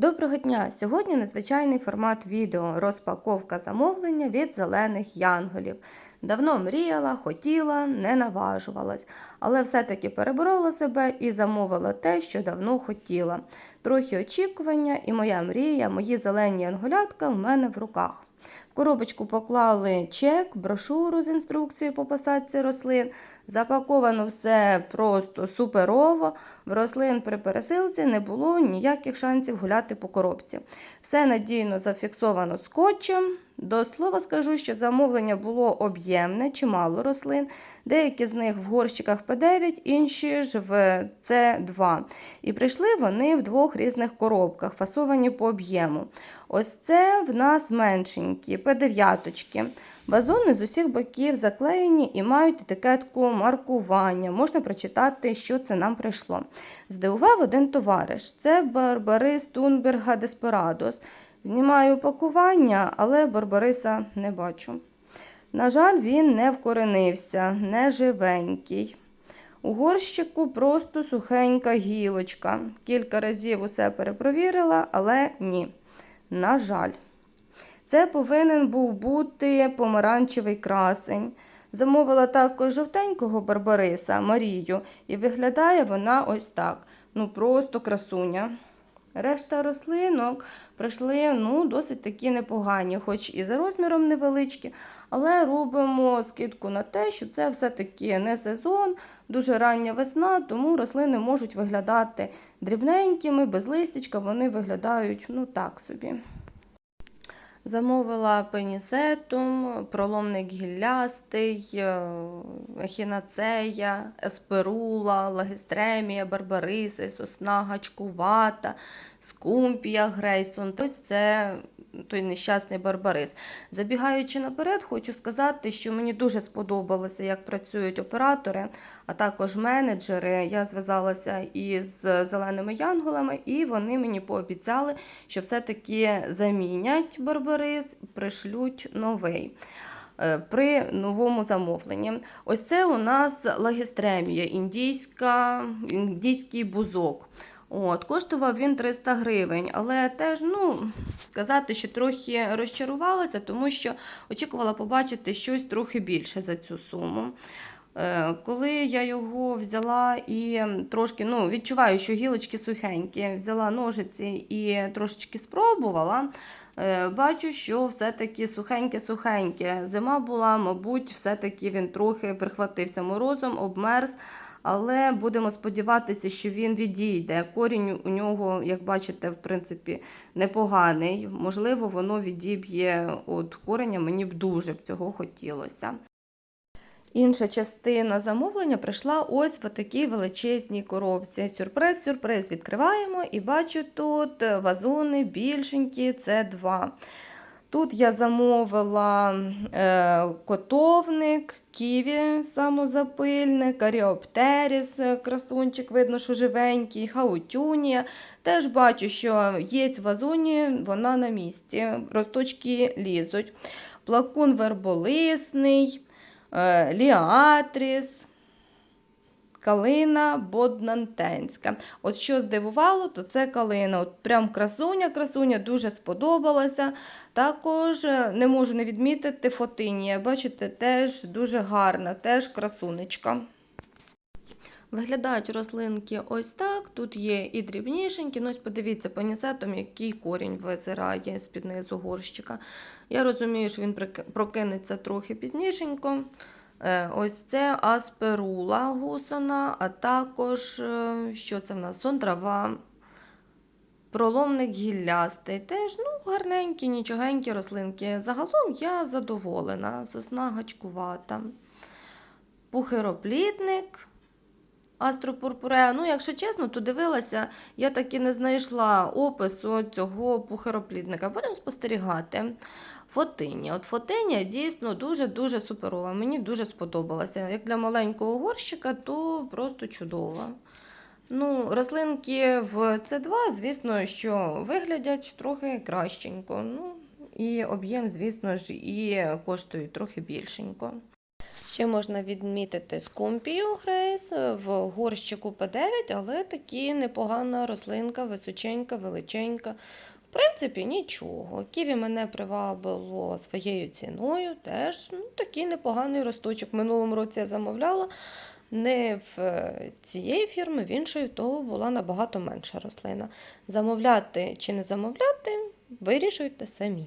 Доброго дня! Сьогодні незвичайний формат відео розпаковка замовлення від зелених янголів. Давно мріяла, хотіла, не наважувалась, але все-таки переборола себе і замовила те, що давно хотіла. Трохи очікування, і моя мрія, мої зелені янголятка в мене в руках. В коробочку поклали чек, брошуру з інструкцією по посадці рослин. Запаковано все просто суперово. В рослин при пересилці не було ніяких шансів гуляти по коробці. Все надійно зафіксовано скотчем. До слова скажу, що замовлення було об'ємне, чимало рослин. Деякі з них в горщиках П9, інші ж в С2. І прийшли вони в двох різних коробках, фасовані по об'єму. Ось це в нас меншенькі, П9. Вазони з усіх боків заклеєні і мають етикетку маркування. Можна прочитати, що це нам прийшло. Здивував один товариш. Це Барбарис Тунберга Деспирадос. Знімаю пакування, але Барбариса не бачу. На жаль, він не вкоренився, не живенький. У горщику просто сухенька гілочка. Кілька разів усе перепровірила, але ні. На жаль. Це повинен був бути помаранчевий красень. Замовила також жовтенького барбариса Марію, і виглядає вона ось так. Ну, просто красуня. Решта рослинок прийшли ну, досить такі непогані, хоч і за розміром невеличкі, але робимо скидку на те, що це все-таки не сезон, дуже рання весна, тому рослини можуть виглядати дрібненькими, без листячка, вони виглядають ну, так собі. Замовила пенісетум, проломник гіллястий, хінацея, ехінацея, есперула, лагістремія, барбариси, сосна гачкувата, скумпія, грейсон. Ось це той нещасний барбарис. Забігаючи наперед, хочу сказати, що мені дуже сподобалося, як працюють оператори, а також менеджери. Я зв'язалася із зеленими янголами, і вони мені пообіцяли, що все-таки замінять барбарис, пришлють новий. е, При новому замовленні. Ось це у нас лагістремія, індійська, індійський бузок. От, коштував він 300 гривень, але теж, ну, сказати, що трохи розчарувалася, тому що очікувала побачити щось трохи більше за цю суму. Е, Коли я його взяла і трошки ну, відчуваю, що гілочки сухенькі, взяла ножиці і трошечки спробувала, е, бачу, що все-таки сухеньке-сухеньке. Зима була, мабуть, все-таки він трохи прихватився морозом, обмерз. Але будемо сподіватися, що він відійде. Корінь у нього, як бачите, в принципі, непоганий. Можливо, воно відіб'є от кореня, мені б дуже б цього хотілося. Інша частина замовлення прийшла ось в такій величезній коробці. Сюрприз, сюрприз. Відкриваємо і бачу тут вазони більшенькі, це два. Тут я замовила е, котовник, ківі самозапильник, аріоптеріс, е, красунчик, видно, що живенький, хаутюнія. Теж бачу, що є в вазоні, вона на місці, росточки лізуть. Плакун верболисний, ліатріс. Калина Боднантенська. От що здивувало, то це калина. От прям красуня, красуня дуже сподобалася. Також е, не можу не відмітити фотинія. Бачите, теж дуже гарна, теж красунечка. Виглядають рослинки ось так. Тут є і дрібнішенькі. Ну, ось подивіться, панісетом, який корінь визирає з-під низу горщика. Я розумію, що він прокинеться трохи пізнішенько. Е, Ось це асперула гусона, а також, е, що це в нас? Сонтрава, проломник гіллястий. Теж ну, гарненькі, нічогенькі рослинки. Загалом я задоволена. Сосна гачкувата. Пухироплідник. Астропурпурея. Ну, якщо чесно, то дивилася, я так і не знайшла опису цього пухироплідника. Будемо спостерігати. Фотиня. От фотиня дійсно дуже-дуже суперова. Мені дуже сподобалася. Як для маленького горщика, то просто чудова. Ну, рослинки в С2, звісно, що виглядять трохи кращенько. Ну, і об'єм, звісно ж, і коштують трохи більшенько. Ще можна відмітити скумпію Грейс в горщику П9, але такі непогана рослинка, височенька, величенька. В принципі, нічого. Ківі мене привабило своєю ціною. Теж ну, такий непоганий росточок. Минулому році я замовляла не в е, цієї фірми, в іншої, то була набагато менша рослина. Замовляти чи не замовляти, вирішуйте самі.